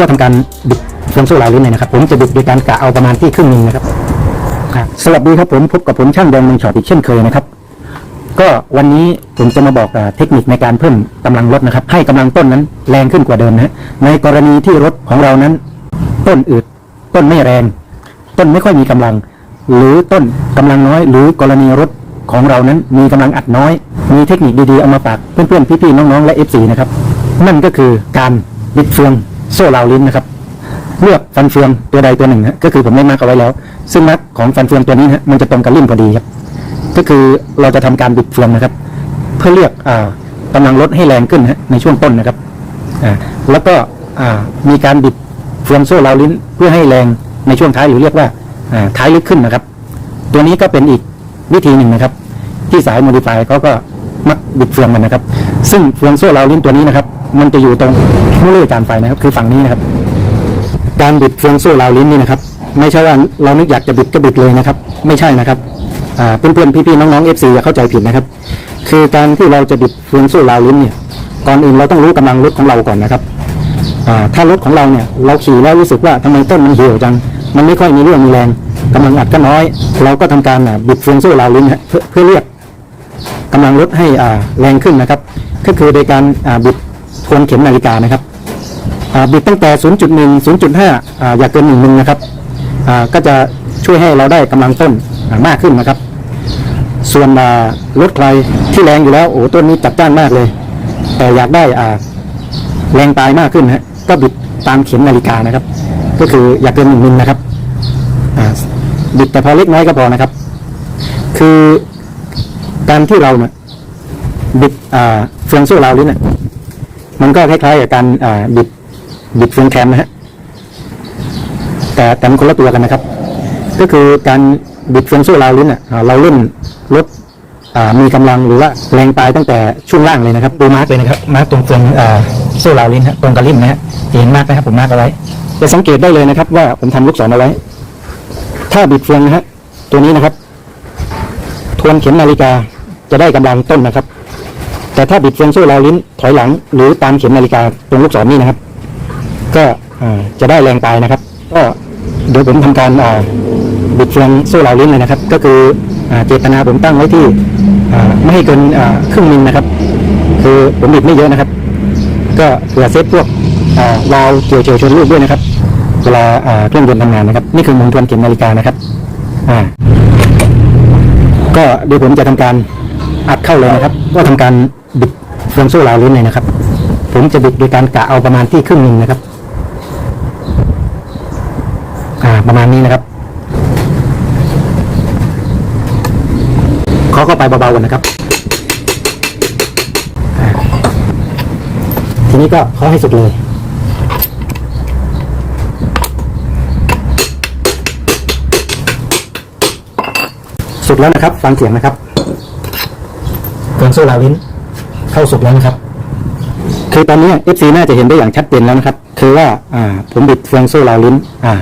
ก็ทำการบิดเฟืองโซ่ลาวลิ้นเลยนะครับ ผมจะบิดโดยการกะเอาประมาณที่ครึ่งหนึงนะครับครับสวัสดีครับผมพบกับผมช่างแดงมืองช็อปอีกเช่นเคยนะครับ ก็วันนี้ผมจะมาบอกเทคนิคในการเพิ่มกำลังรถนะครับ ให้กำลังต้นนั้นแรงขึ้นกว่าเดิมนะในกรณีที่รถของเรานั้น ต้นอืดต้นไม่แรง ต้นไม่ค่อยมีกำลัง หรือต้นกำลังน้อย หรือกรณีรถของเรานั้นมีกำลังอัดน้อย มีเทคนิคดีๆเอามาฝากเพื่อนๆพี่ๆน้องๆและ F4 นะครับนั่นก็คือการบิดเฟือง โซ่ราวลิ้นนะครับ เลือกฟันเฟืองตัวใดตัวหนึ่งฮะก็คือผมได้มาร์กเอาไว้แล้ว ซึ่งมาร์กของฟันเฟืองตัวนี้นะมันจะตรงกับริมพอดีครับ ก็คือเราจะทำการบิดเฟืองนะครับ เพื่อเลือกอ่ากำลังรถให้แรงขึ้นฮะในช่วงต้นนะครับอ่าแล้วก็อ่ามีการบิดเฟืองโซ่ราวลิ้นเพื่อให้แรงในช่วงท้ายหรือเรียกว่าอ่าท้ายลึกขึ้นนะครับ ตัวนี้ก็เป็นอีกวิธีหนึ่งนะครับ ที่สายโมดิฟายเขาก็มักบิดเฟืองกันนะครับ ซึ่งเฟืองโซ่ราวลิ้นตัวนี้นะครับ มันจะอยู่ตรงมือเลื่อยจานไฟนะครับ คือฝั่งนี้นะครับ การบิดเฟืองโซ่ราวลิ้นนี่นะครับ ไม่ใช่ว่าเรานึกอยากจะบิดก็บิดเลยนะครับ ไม่ใช่นะครับอ่าเพื่อนๆพี่ๆน้องๆเอฟซีอย่าเข้าใจผิดนะครับ คือการที่เราจะบิดเฟืองโซ่ราวลิ้นเนี่ยก่อนอื่นเราต้องรู้กำลังรถของเราก่อนนะครับถ้ารถของเราเนี่ยเราขี่แล้วรู้สึกว่าทำไมต้นมันเหี่ยวจัง มันไม่ค่อยมีเรี่ยวมีแรงกำลังอัดก็น้อย เราก็ทำการบิดเฟืองโซ่ราวลิ้นเพื่อเพื่อเรียกกำลังรถให้แรงขึ้นนะครับ ก็คือโดยการบิด ทวนเข็มนาฬิกานะครับบิดตั้งแต่ 0.1 0.5อ่าอย่าเกิน1มิลนะครับก็จะช่วยให้เราได้กำลังต้นมากขึ้นนะครับ ส่วนรถใครที่แรงอยู่แล้วโอ้ต้นนี้จัดจ้านมากเลย แต่อยากได้แรงปลายมากขึ้นฮะก็บิดตามเข็มนาฬิกานะครับ ก็คืออย่าเกิน1มิลนะครับบิดแต่พอเล็กน้อยก็พอนะครับ คือการที่เราเนี่ยบิดเฟืองโซ่ราลิ้นเนี่ย มันก็คล้ายๆกับการบิดบิดเฟืองแคมนะฮะแต่แต่มันคนละตัวกันนะครับ ก็คือการบิดเฟืองโซ่ราวลิ้นอะอ่าเราเล่นรถมีกำลังหรือว่าแรงปลายตั้งแต่ช่วงล่างเลยนะครับดูมาร์กเลยนะครับมาร์กตรงเฟืองอ่าโซ่ราวลิ้นฮะตรงกระลิ่มนะฮะเห็นมากนะครับผมมาร์กเอาไว้จะสังเกตได้เลยนะครับ ว่าผมทำลูกศรเอาไว้ ถ้าบิดเฟืองนะฮะตัวนี้นะครับ ทวนเข็มนาฬิกาจะได้กำลังต้นนะครับ แต่ถ้าบิดเฟืองโซ่ราวลิ้นถอยหลัง หรือตามเข็มนาฬิกาตรงลูกศรนี่นะครับ ก็จะได้แรงปลายนะครับ ก็เดี๋ยวผมทำการอ่าบิดเฟืองโซ่ราวลิ้นเลยนะครับ ก็คืออเจตนาผมตั้งไว้ที่ไม่ให้เกินครึ่งมิลนะครับ คือผมบิดไม่เยอะนะครับ ก็เผื่อเซฟพวกวาล์วเกี่ยวเฉียวชนลูกด้วยนะครับเวลาเครื่องยนต์ทำงานนะครับ นี่คือมุมทวนเข็มนาฬิกานะครับก็เดี๋ยวผมจะทำการอัดเข้าเลยนะครับ ก็ทำการ เฟืองโซ่ราวลิ้นเลยนะครับ ผมจะบิดโดยการกะเอาประมาณที่ครึ่งหนึ่งนะครับ อ่าประมาณนี้นะครับขอเข้าไปเบาๆกันนะครับ ทีนี้ก็ขอให้สุดเลยสุดแล้วนะครับ ฟังเสียงนะครับเฟืองโซ่าวลิ้น เข้าสุดแล้วนะครับ คือตอนนี้ FC น่าจะเห็นได้อย่างชัดเจนแล้วนะครับ คือว่าอ่าผมบิดเฟืองโซ่ราวลิ้น อ่า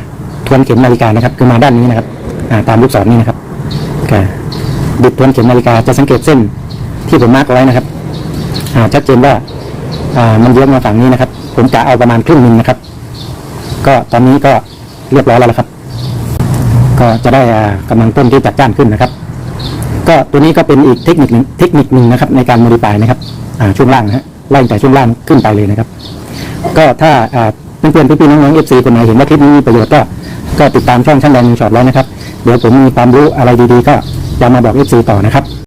ทวนเข็มนาฬิกานะครับ คือมาด้านนี้นะครับ อ่า ตามลูกศรนี้นะครับค่ะบิดทวนเข็มนาฬิกาจะสังเกตเส้นที่ผมมาร์กเอาไว้นะครับ อ่า ชัดเจนว่า อ่า มันเยอะมาฝั่งนี้นะครับ ผมกะเอาประมาณครึ่งนึงนะครับ ก็ตอนนี้ก็เรียบร้อยแล้วครับ ก็จะได้อ่ากำลังต้นที่จัดจ้านขึ้นนะครับ ก็ตัวนี้ก็เป็นอีกเทคนิคหนึ่งเทคนิคหนึ่งนะครับในการโมดิฟายนะครับช่วงล่างนะฮะไล่แต่ช่วงล่างขึ้นไปเลยนะครับ ก็ถ้าอ่าเพื่อนๆพี่ๆน้องๆเอฟซีคนไหนเห็นว่าคลิปนี้มีประโยชน์ก็ก็ติดตามช่องช่างแดงช็อตแล้วนะครับ เดี๋ยวผมมีความรู้อะไรดีๆ ก็จะมาบอกเอฟซีต่อนะครับ